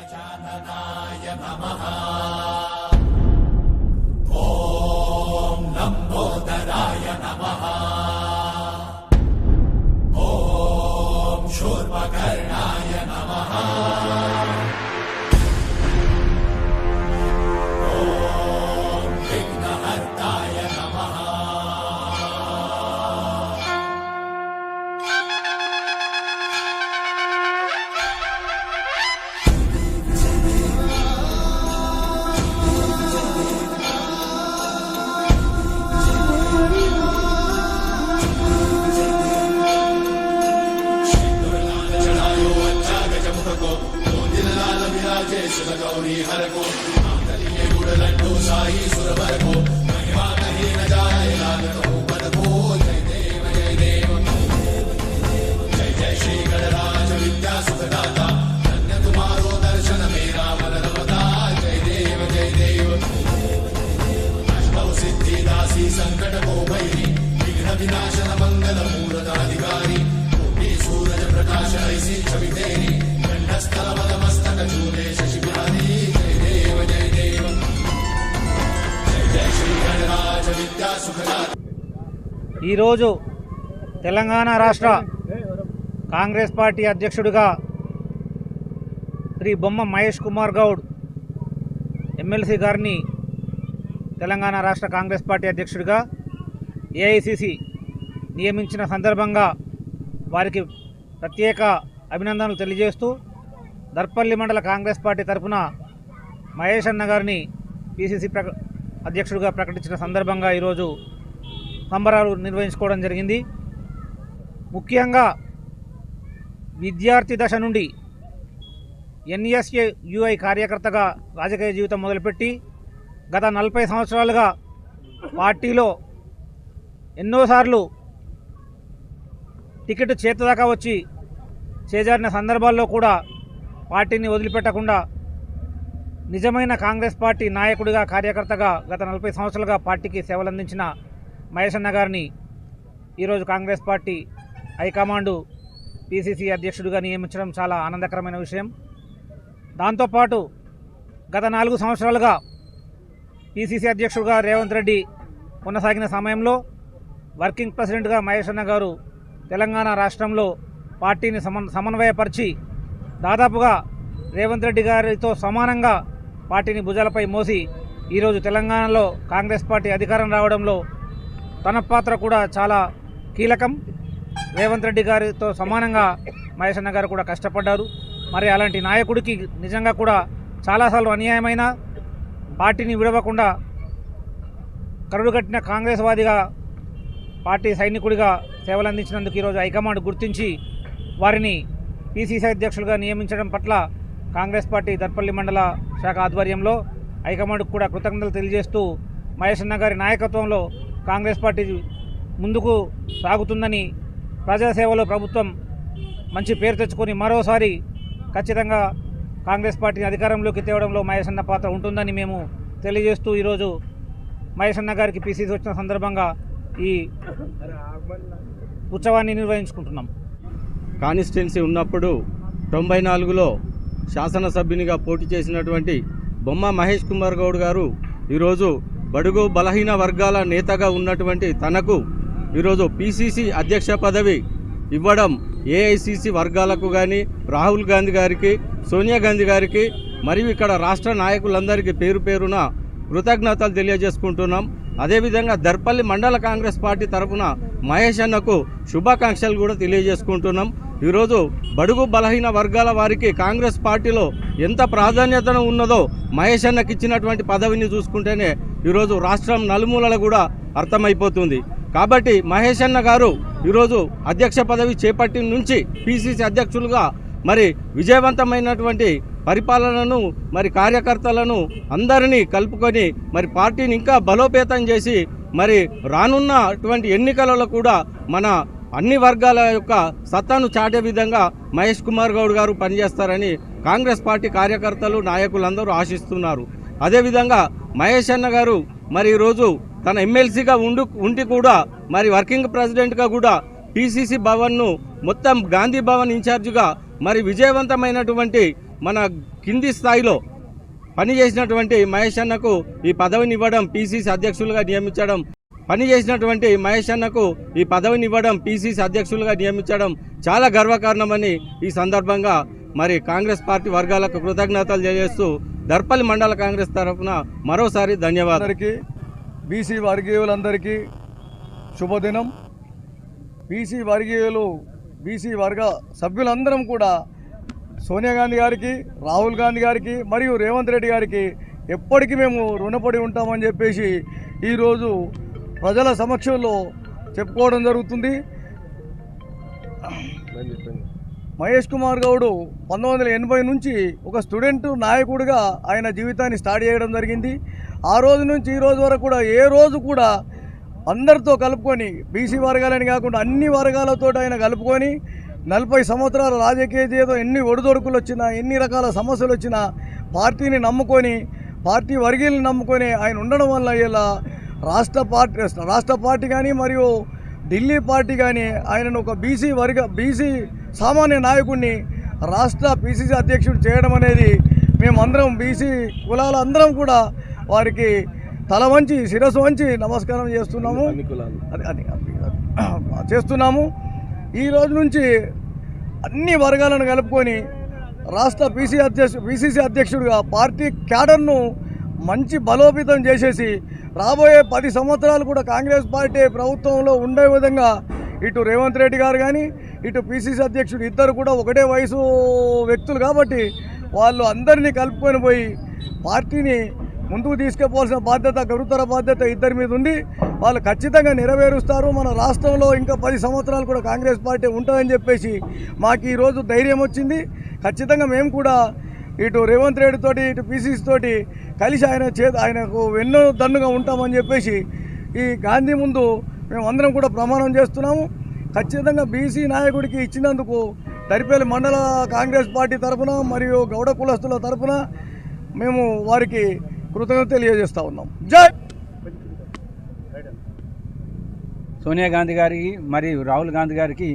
गजाननाय नमः। राजेश्वर गौरी हर को। गुड़ लड्डू, शाही सुरभर को। महिमा कहीं न जाए लाल तो को। जय जय जय जय श्री गणराज विद्या सुखदाता। ఈరోజు తెలంగాణ రాష్ట్ర కాంగ్రెస్ పార్టీ అధ్యక్షుడిగా శ్రీ బొమ్మ మహేష్ కుమార్ గౌడ్ ఎమ్మెల్సీ గారిని తెలంగాణ రాష్ట్ర కాంగ్రెస్ పార్టీ అధ్యక్షుడిగా ఏఐసిసి నియమించిన సందర్భంగా వారికి ప్రత్యేక అభినందనలు తెలియజేస్తూ దర్పల్లి మండల కాంగ్రెస్ పార్టీ తరఫున మహేష్ అన్న గారిని పిసిసి ప్రక అధ్యక్షుడిగా ప్రకటించిన సందర్భంగా ఈరోజు సంబరాలు నిర్వహించుకోవడం జరిగింది. ముఖ్యంగా విద్యార్థి దశ నుండి ఎన్ఎస్ఏ యుఐ కార్యకర్తగా రాజకీయ జీవితం మొదలుపెట్టి గత నలభై సంవత్సరాలుగా పార్టీలో ఎన్నోసార్లు టికెట్ చేతదాకా వచ్చి చేజారిన సందర్భాల్లో కూడా పార్టీని వదిలిపెట్టకుండా నిజమైన కాంగ్రెస్ పార్టీ నాయకుడిగా కార్యకర్తగా గత నలభై సంవత్సరాలుగా పార్టీకి సేవలందించిన మహేష్ అన్న గారిని ఈరోజు కాంగ్రెస్ పార్టీ హైకమాండు పిసిసి అధ్యక్షుడిగా నియమించడం చాలా ఆనందకరమైన విషయం. దాంతోపాటు గత నాలుగు సంవత్సరాలుగా పిసిసి అధ్యక్షుడిగా రేవంత్ రెడ్డి కొనసాగిన సమయంలో వర్కింగ్ ప్రెసిడెంట్గా మహేష్ అన్న గారు తెలంగాణ రాష్ట్రంలో పార్టీని సమన్ సమన్వయపరిచి దాదాపుగా రేవంత్ రెడ్డి గారితో సమానంగా పార్టీని భుజాలపై మోసి ఈరోజు తెలంగాణలో కాంగ్రెస్ పార్టీ అధికారం రావడంలో తన పాత్ర కూడా చాలా కీలకం. రేవంత్ రెడ్డి గారితో సమానంగా మహేష్ అన్న గారు కూడా కష్టపడ్డారు. మరి అలాంటి నాయకుడికి నిజంగా కూడా చాలాసార్లు అన్యాయమైన పార్టీని విడవకుండా కరుడుగట్టిన కాంగ్రెస్ వాదిగా పార్టీ సైనికుడిగా సేవలందించినందుకు ఈరోజు హైకమాండ్ గుర్తించి వారిని పిసిసి అధ్యక్షులుగా నియమించడం పట్ల కాంగ్రెస్ పార్టీ దర్పల్లి మండల శాఖ ఆధ్వర్యంలో హైకమాండ్కు కూడా కృతజ్ఞతలు తెలియజేస్తూ మహేష్ అన్న గారి నాయకత్వంలో కాంగ్రెస్ పార్టీ ముందుకు సాగుతుందని ప్రజాసేవలో ప్రభుత్వం మంచి పేరు తెచ్చుకొని మరోసారి ఖచ్చితంగా కాంగ్రెస్ పార్టీని అధికారంలోకి తేవడంలో మహేష్ అన్న పాత్ర ఉంటుందని మేము తెలియజేస్తూ ఈరోజు మహేష్ గారికి పీసీసీ వచ్చిన సందర్భంగా ఈ ఉత్సవాన్ని నిర్వహించుకుంటున్నాం. కాన్స్టిట్యున్సీ ఉన్నప్పుడు తొంభై నాలుగులో శాసనసభ్యునిగా పోటీ చేసినటువంటి బొమ్మ మహేష్ కుమార్ గౌడ్ గారు ఈరోజు బడుగు బలహీన వర్గాల నేతగా ఉన్నటువంటి తనకు ఈరోజు పిసిసి అధ్యక్ష పదవి ఇవ్వడం ఏఐసిసి వర్గాలకు కానీ రాహుల్ గాంధీ గారికి సోనియా గాంధీ గారికి మరియు ఇక్కడ రాష్ట్ర నాయకులందరికీ పేరు పేరున కృతజ్ఞతలు తెలియజేసుకుంటున్నాం. అదేవిధంగా దర్పల్లి మండల కాంగ్రెస్ పార్టీ తరఫున మహేష్ అన్నకు శుభాకాంక్షలు కూడా తెలియజేసుకుంటున్నాం. ఈరోజు బడుగు బలహీన వర్గాల వారికి కాంగ్రెస్ పార్టీలో ఎంత ప్రాధాన్యతను ఉన్నదో మహేష్ అన్నకి ఇచ్చినటువంటి పదవిని చూసుకుంటేనే ఈరోజు రాష్ట్రం నలుమూలల కూడా అర్థమైపోతుంది. కాబట్టి మహేష్ అన్న గారు ఈరోజు అధ్యక్ష పదవి చేపట్టి నుంచి పిసిసి అధ్యక్షులుగా మరి విజయవంతమైనటువంటి పరిపాలనను మరి కార్యకర్తలను అందరినీ కలుపుకొని మరి పార్టీని ఇంకా బలోపేతం చేసి మరి రానున్నటువంటి ఎన్నికలలో కూడా మన అన్ని వర్గాల యొక్క సత్తాను చాటే విధంగా మహేష్ కుమార్ గౌడ్ గారు పనిచేస్తారని కాంగ్రెస్ పార్టీ కార్యకర్తలు నాయకులందరూ ఆశిస్తున్నారు. అదేవిధంగా మహేష్ అన్న గారు మరి ఈరోజు తన ఎమ్మెల్సీగా ఉండు ఉండి కూడా మరి వర్కింగ్ ప్రెసిడెంట్గా కూడా పిసిసి భవన్ను మొత్తం గాంధీ భవన్ ఇన్ఛార్జిగా మరి విజయవంతమైనటువంటి మన కింది స్థాయిలో పనిచేసినటువంటి మహేష్ అన్నకు ఈ పదవిని ఇవ్వడం పిసిసి అధ్యక్షులుగా నియమించడం పనిచేసినటువంటి మహేష్ అన్నకు ఈ పదవిని ఇవ్వడం పిసిసి అధ్యక్షులుగా నియమించడం చాలా గర్వకారణమని ఈ సందర్భంగా మరి కాంగ్రెస్ పార్టీ వర్గాలకు కృతజ్ఞతలు తెలియజేస్తూ దర్పల్లి మండల కాంగ్రెస్ తరఫున మరోసారి ధన్యవాదాలు. బీసీ వర్గీయులందరికీ శుభదినం. బీసీ వర్గీయులు బీసీ వర్గ సభ్యులందరం కూడా సోనియా గాంధీ గారికి రాహుల్ గాంధీ గారికి మరియు రేవంత్ రెడ్డి గారికి ఎప్పటికీ మేము రుణపడి ఉంటామని చెప్పేసి ఈరోజు ప్రజల సమక్షంలో చెప్పుకోవడం జరుగుతుంది. మహేష్ కుమార్ గౌడ్ పంతొమ్మిది వందల ఎనభై నుంచి ఒక స్టూడెంట్ నాయకుడిగా ఆయన జీవితాన్ని స్టార్ట్ చేయడం జరిగింది. ఆ రోజు నుంచి ఈ రోజు వరకు కూడా ఏ రోజు కూడా అందరితో కలుపుకొని బీసీ వర్గాలని కాకుండా అన్ని వర్గాలతో ఆయన కలుపుకొని నలభై సంవత్సరాల రాజకీయ జీవితం ఎన్ని ఒడిదొడుకులు వచ్చినా ఎన్ని రకాల సమస్యలు వచ్చినా పార్టీని నమ్ముకొని పార్టీ వర్గీయులను నమ్ముకొని ఆయన ఉండడం వల్ల ఇలా రాష్ట్ర పార్టీ రాష్ట్ర పార్టీ కానీ మరియు ఢిల్లీ పార్టీ కానీ ఆయనను ఒక బీసీ వర్గ బీసీ సామాన్య నాయకుడిని రాష్ట్ర పిసిసి అధ్యక్షుడు చేయడం అనేది మేమందరం బీసీ కులాల అందరం కూడా వారికి తల వంచి శిరస్సు వంచి నమస్కారం చేస్తున్నాము. చేస్తున్నాము. ఈ రోజు నుంచి అన్ని వర్గాలను కలుపుకొని రాష్ట్ర పీసీ అధ్యక్ష పీసీసీ అధ్యక్షుడిగా పార్టీ క్యాడర్ను మంచి బలోపేతం చేసేసి రాబోయే పది సంవత్సరాలు కూడా కాంగ్రెస్ పార్టీ ప్రభుత్వంలో ఉండే విధంగా ఇటు రేవంత్ రెడ్డి గారు కానీ ఇటు పీసీసీ అధ్యక్షుడు ఇద్దరు కూడా ఒకటే వయసు వ్యక్తులు కాబట్టి వాళ్ళు అందరినీ కలుపుకొని పోయి పార్టీని ముందుకు తీసుకుపోవాల్సిన బాధ్యత గురుతర బాధ్యత ఇద్దరి మీద ఉంది. వాళ్ళు ఖచ్చితంగా నెరవేరుస్తారు. మన రాష్ట్రంలో ఇంకా పది సంవత్సరాలు కూడా కాంగ్రెస్ పార్టీ ఉంటుందని చెప్పేసి మాకు ఈరోజు ధైర్యం వచ్చింది. ఖచ్చితంగా మేము కూడా ఇటు రేవంత్ రెడ్డి తోటి ఇటు పీసీసీ తోటి కలిసి ఆయన చే ఆయనకు ఎన్నో దన్నుగా ఉంటామని చెప్పేసి ఈ గాంధీ ముందు మేము అందరం కూడా ప్రమాణం చేస్తున్నాము. ఖచ్చితంగా బీసీ నాయకుడికి ఇచ్చినందుకు దరిపల్లి మండల కాంగ్రెస్ పార్టీ తరఫున మరియు గౌడ కులస్తుల తరఫున మేము వారికి కృతజ్ఞత తెలియజేస్తా ఉన్నాం. జై! సోనియా గాంధీ గారికి మరియు రాహుల్ గాంధీ గారికి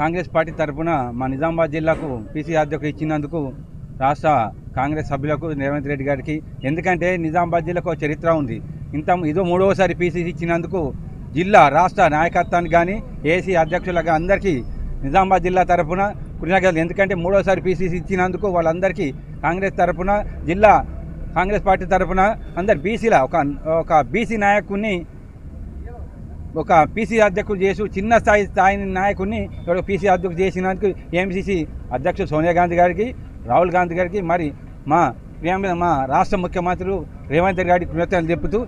కాంగ్రెస్ పార్టీ తరఫున మా నిజామాబాద్ జిల్లాకు పీసీ అధ్యక్షుడు ఇచ్చినందుకు రాష్ట్ర కాంగ్రెస్ సభ్యులకు రేవంత్ రెడ్డి గారికి. ఎందుకంటే నిజామాబాద్ జిల్లాకు చరిత్ర ఉంది. ఇంత ఇదో మూడవసారి పీసీసీ ఇచ్చినందుకు జిల్లా రాష్ట్ర నాయకత్వానికి కానీ ఏసీ అధ్యక్షులకు అందరికీ నిజామాబాద్ జిల్లా తరఫున కృతజ్ఞతలు ఎందుకంటే మూడోసారి పీసీసీ ఇచ్చినందుకు వాళ్ళందరికీ కాంగ్రెస్ తరఫున జిల్లా కాంగ్రెస్ పార్టీ తరఫున అందరు బీసీల ఒక ఒక బీసీ నాయకుడిని ఒక పీసీ అధ్యక్షుడు చేసి చిన్న స్థాయి స్థాయి నాయకుడిని ఇక్కడ పీసీ అధ్యక్షుడు చేసినందుకు ఏఎంసీసీ అధ్యక్షుడు సోనియా గాంధీ గారికి రాహుల్ గాంధీ గారికి మరి మా మా రాష్ట్ర ముఖ్యమంత్రులు రేవంత్ రెడ్డి గారికి కృతజ్ఞతలు చెబుతూ